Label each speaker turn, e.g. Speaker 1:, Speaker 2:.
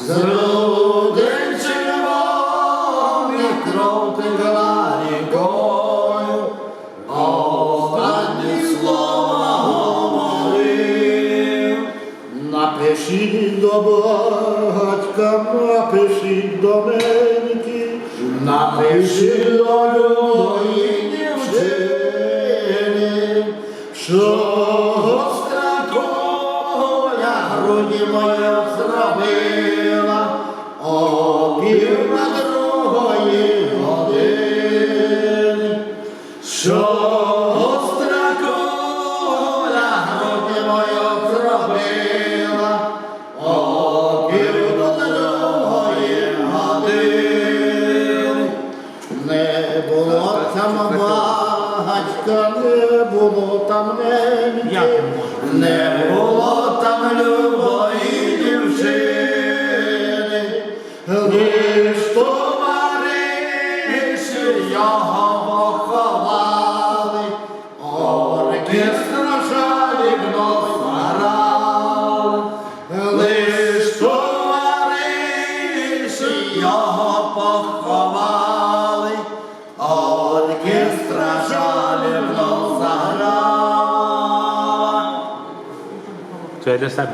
Speaker 1: з грудей червоних кров слова говорив. Напишіть до батька, напишіть до неньки, напишіть до любої дівчини, що коля груді моє зробила, що гостра коля груді мою пробила, о пів до другої години. Не було там багатька, не було там неньки, не жалібно грав, лиш товариші його поховали, оркестра жалібно заграв.
Speaker 2: Це для себе.